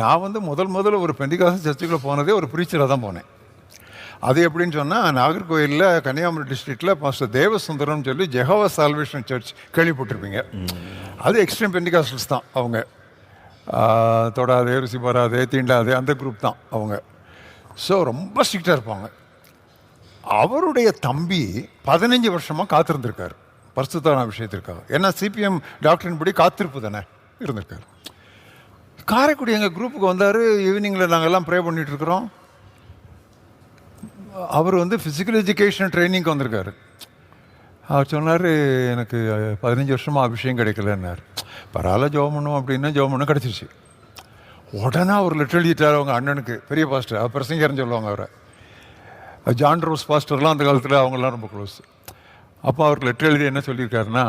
நான் வந்து முதல் முதல்ல ஒரு பெண்டிகாச சர்ச்சுக்குள்ளே போனதே ஒரு ப்ரீச்சராக தான் போனேன். அது எப்படின்னு சொன்னால் நாகர்கோயிலில் கன்னியாகுமரி டிஸ்ட்ரிக்டில் பாஸ்டர் தேவசுந்தரம்னு சொல்லி ஜெகவா சால்வேஷன் சர்ச் கேள்விப்பட்டிருப்பீங்க. அது எக்ஸ்ட்ரீம் பெண்டிகாஸ்டல்ஸ் தான் அவங்க. தொடாதே ருசி பாராதே தீண்டாதே அந்த குரூப் தான் அவங்க. ஸோ ரொம்ப ஸ்ட்ரிக்டாக இருப்பாங்க. அவருடைய தம்பி பதினஞ்சு வருஷமாக காத்திருந்திருக்காரு. பரிசுத்தான விஷயத்திற்காக ஏன்னா சிபிஎம் டாக்டரின் படி காத்திருப்பு தானே இருந்திருக்காரு. காரைக்குடி எங்கள் குரூப்புக்கு வந்தார் ஈவினிங்கில் நாங்கள்லாம் ப்ரே பண்ணிகிட்ருக்குறோம் அவர் வந்து ஃபிசிக்கல் எஜுகேஷன் ட்ரைனிங்க்கு வந்திருக்காரு. அவர் சொன்னார் எனக்கு பதினஞ்சு வருஷமாக அபிஷேகம் கிடைக்கலன்னார். பரவாயில்ல ஜோம் பண்ணும் அப்படின்னா ஜோம் பண்ண கிடச்சிருச்சு. உடனே அவர் லெட்டர் எழுதிட்டார் அவங்க அண்ணனுக்கு பெரிய பாஸ்டர் அவர் பிரசங்கர்னு சொல்லுவாங்க அவரை. ஜான் ரோஸ் பாஸ்டர்லாம் அந்த காலத்தில் அவங்கெல்லாம் ரொம்ப க்ளோஸ் அப்போ அவர் லெட்டர் எழுதி என்ன சொல்லியிருக்காருன்னா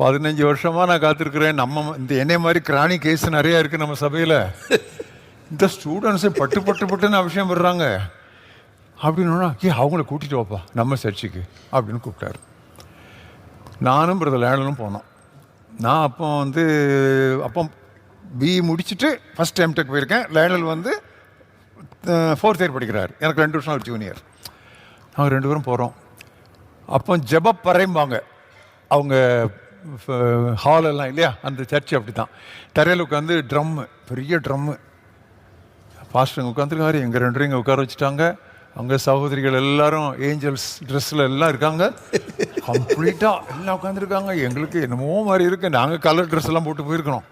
பதினஞ்சு வருஷமாக நான் காத்திருக்கிறேன். நம்ம இந்த என்னை மாதிரி கிராணி கேஸ் நிறையா இருக்குது நம்ம சபையில். இந்த ஸ்டூடெண்ட்ஸு பட்டு பட்டு பட்டுன்னு விஷயம் படுறாங்க அப்படின்னா ஏ அவங்கள கூட்டிட்டு வாப்பா நம்ம சர்ச்சுக்கு அப்படின்னு கூப்பிட்டாரு. நானும் பிரதர் லேனலும் போனோம். நான் அப்போ வந்து அப்போ பி முடிச்சுட்டு ஃபஸ்ட் டைம் டெக் போயிருக்கேன். லேனல் வந்து ஃபோர்த் இயர் படிக்கிறார். எனக்கு ரெண்டு வருஷம் அவர் ஜூனியர் நாங்கள் ரெண்டு பேரும் போகிறோம் அப்போ ஜெபப்பறைம்பாங்க. அவங்க ஹால் uh, எல்லாம் இல்லையா? அந்த சர்ச் அப்படி தான் தரையில் உட்காந்து ட்ரம்மு பெரிய ட்ரம்மு பாஸ்டர் உட்காந்துருக்காரு எங்கள் ரெண்டு இங்கே உட்கார வச்சுட்டாங்க. அங்கே சகோதரிகள் எல்லாரும் ஏஞ்சல்ஸ் ட்ரெஸ்ஸில் எல்லாம் இருக்காங்க. கம்ப்ளீட்டாக எல்லாம் உட்காந்துருக்காங்க எங்களுக்கு என்னமோ மாதிரி இருக்குது நாங்கள் கலர் ட்ரெஸ் எல்லாம் போட்டு போயிருக்கணும்.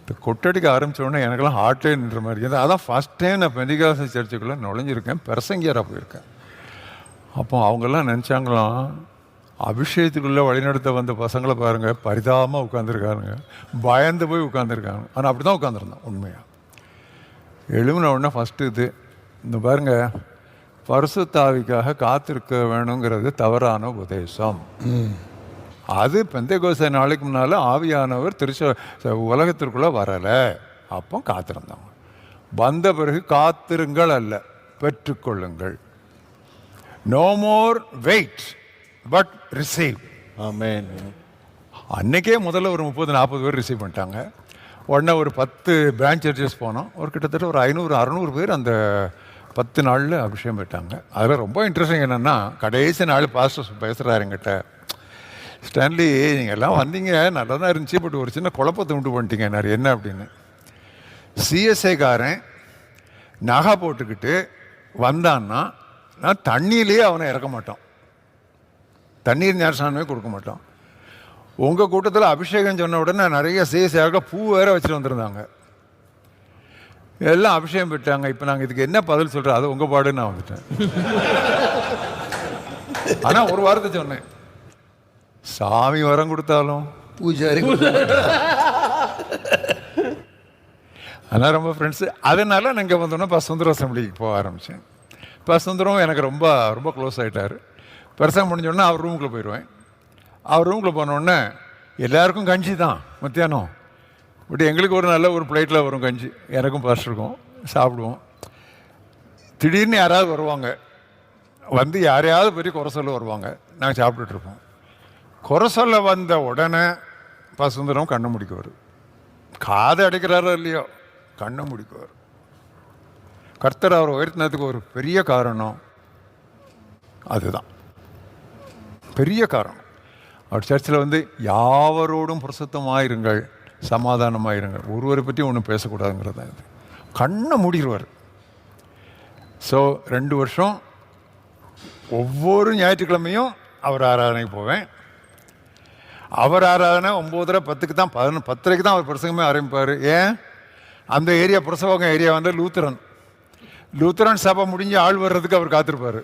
இந்த கொட்டடிக்க ஆரம்பித்தோடனே எனக்கெல்லாம் ஹார்ட்டே நின்ற மாதிரி இருக்குது அதான் ஃபஸ்ட் டைம் நான் பெண்டிகாச சர்ச்சுக்குள்ளே நுழைஞ்சிருக்கேன். பெரசங்கியராக போயிருக்கேன். அப்போ அவங்கெல்லாம் நினச்சாங்களாம் அபிஷேகத்துக்குள்ளே வழிநடத்த வந்த பசங்களை பாருங்கள் பரிதாபமாக உட்காந்துருக்காருங்க பயந்து போய் உட்காந்துருக்காங்க ஆனால் அப்படி தான் உட்காந்துருந்தோம் உண்மையாக எழுமின உடனே ஃபஸ்ட்டு இது இந்த பாருங்கள் பரிசுத்தாவிக்காக காத்திருக்க வேணுங்கிறது தவறான உபதேசம். அது பெந்தைகோச நாளைக்கு முன்னால் ஆவியானவர் திருச்ச உலகத்திற்குள்ளே வரலை. அப்போ காத்திருந்தாங்க வந்த பிறகு காத்திருங்கள் அல்ல பெற்றுக்கொள்ளுங்கள். No more wait but receive amen அன்னைக்கே முதல்ல ஒரு முப்பது நாற்பது பேர் ரிசீவ் பண்ணிட்டாங்க. உடனே ஒரு பத்து பிரான்ச் சர்ச்சஸ் போனோம். ஒரு கிட்டத்தட்ட ஒரு ஐநூறு அறநூறு பேர் அந்த பத்து நாளில் அபிஷேகம் பெற்றாங்க அதில் ரொம்ப இன்ட்ரெஸ்டிங் என்னென்னா கடைசி நாள் பாஸ்டர் பேசுகிறாரு என்கிட்ட. ஸ்டான்லி நீங்கள் எல்லாம் வந்தீங்க. நல்லா தான் இருந்துச்சு. பட் ஒரு சின்ன குழப்பத்தை உண்டு பண்ணிட்டீங்க நான் என்ன அப்படின்னு? சிஎஸ்ஐக்காரன் நகை போட்டுக்கிட்டு வந்தான்னா நான் தண்ணியிலேயே அவனை இறக்க மாட்டோம். தண்ணீர் ஞானஸ்தானமே கொடுக்க மாட்டோம். உங்கள் கூட்டத்தில் அபிஷேகம் சொன்ன உடனே நிறைய சிஎஸ்ஐயாக பூ வேற வச்சுட்டு வந்திருந்தாங்க. எல்லாம் அபிஷேகம் பெற்றாங்க இப்போ நாங்கள் இதுக்கு என்ன பதில் சொல்கிறோம் அது உங்கள் பாடுன்னு நான் வந்துட்டேன். ஆனால் ஒரு வார்த்தை சொன்னேன். சாமி வரம் கொடுத்தாலும். பூஜாரி அதனால் ரொம்ப ஃப்ரெண்ட்ஸு அதனால நான் இங்கே வந்தோன்னே இப்போ சுந்தர அசம்பிளிக்கு போக ஆரம்பித்தேன் இப்போ சுந்தரம் எனக்கு ரொம்ப ரொம்ப க்ளோஸ் ஆகிட்டார் பெருசாக முடிஞ்சோடனே அவர் ரூமுக்குள்ளே போயிடுவேன். அவர் ரூமுக்குள்ளே போனோடனே எல்லாருக்கும் கஞ்சி தான் மத்தியானம். பட் எங்களுக்கு ஒரு நல்ல ஒரு பிளேட்டில் வரும் கஞ்சி. எனக்கும் பாஸ்டருக்கும் சாப்பிடுவோம். திடீர்னு யாராவது வருவாங்க. வந்து யாரையாவது பெரிய குறை சொல்ல வருவாங்க. நாங்கள் சாப்பிட்டுட்ருப்போம் குறை சொல்ல வந்த உடனே பசுந்தரம் கண்ணை முடிக்குவார். காதை அடைக்கிறாரோ இல்லையோ கண்ணை முடிக்குவார். கர்த்தர் அவர் உயர்த்தினதுக்கு ஒரு பெரிய காரணம் அதுதான். பெரிய காரணம். அவர் சர்ச்சில் வந்து யாவரோடும் பிரசுத்தமாயிருங்கள் சமாதானமாயிருங்கள். ஒருவரை பற்றி ஒன்றும் பேசக்கூடாதுங்கிறது தான் இது. கண்ணை மூடிடுவார் ஸோ ரெண்டு வருஷம் ஒவ்வொரு ஞாயிற்றுக்கிழமையும் அவர் ஆராதனைக்கு போவேன். அவர் ஆராதனை ஒம்போதரை பத்துக்கு தான் பதினொன்று பத்தரைக்கு தான் அவர் பிரசங்கமே ஆரம்பிப்பார். ஏன்? அந்த ஏரியா பிரசவகம் ஏரியா வந்து லூத்தரன். லூத்தரன் சபை முடிஞ்சு ஆள் வர்றதுக்கு அவர் காத்திருப்பார்.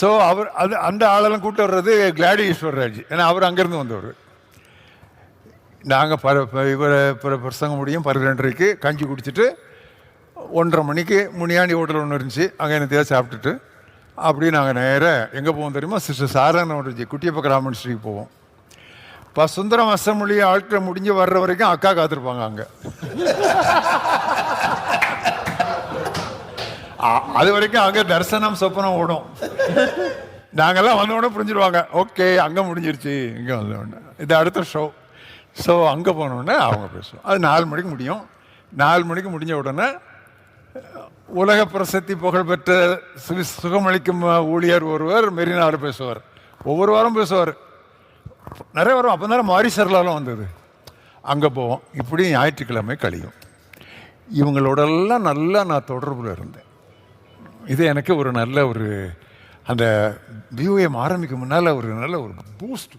ஸோ அவர் அது அந்த ஆளெல்லாம் கூட்டு வர்றது கிளாடி ஈஸ்வரராஜ் ஏன்னா அவர் அங்கேருந்து வந்தவர். நாங்கள் பர ப- இவரை பிற பிரசங்கம் முடியும் பன்னிரெண்டரைக்கு கஞ்சி குடிச்சிட்டு ஒன்றரை மணிக்கு முனியாண்டி ஹோட்டல் ஒன்று இருந்துச்சு. அங்கே என்னத்தையாவது சாப்பிட்டுட்டு அப்படியே நாங்கள் நேராக எங்கே போவோம் தெரியுமா? சிஸ்டர் சாரண குட்டியப்ப கிராமன் ஸ்ரீக்கு போவோம். இப்போ சுந்தரம் அசம்பிளி ஆட்கள் முடிஞ்சு வர்ற வரைக்கும் அக்கா காத்திருப்பாங்க அங்கே. அது வரைக்கும் அங்கே தரிசனம் சொப்பனம் ஓடும். நாங்கள்லாம் வந்த உடனே புரிஞ்சிருவாங்க. ஓகே அங்கே முடிஞ்சிருச்சு இங்கே வந்த உடனே இது அடுத்த ஷோ ஸோ அங்கே போனோடனே அவங்க பேசுவோம் அது நாலு மணிக்கு முடியும். நாலு மணிக்கு முடிஞ்ச உடனே உலக பிரசித்தி புகழ்பெற்ற சுவி சுகமளிக்கும் ஊழியர் ஒருவர் மெரினாவில் பேசுவார். ஒவ்வொரு வாரம் பேசுவார். நிறைய வரும் அப்போ தானே மாரிசர்லாலும் வந்தது. அங்கே போவோம். இப்படி ஞாயிற்றுக்கிழமை கழியும். இவங்களோடெல்லாம் நல்லா நான் தொடர்பில் இருந்தேன். இது எனக்கு ஒரு நல்ல ஒரு அந்த வியூஎம் ஆரம்பிக்கும் முன்னால் ஒரு நல்ல ஒரு பூஸ்ட்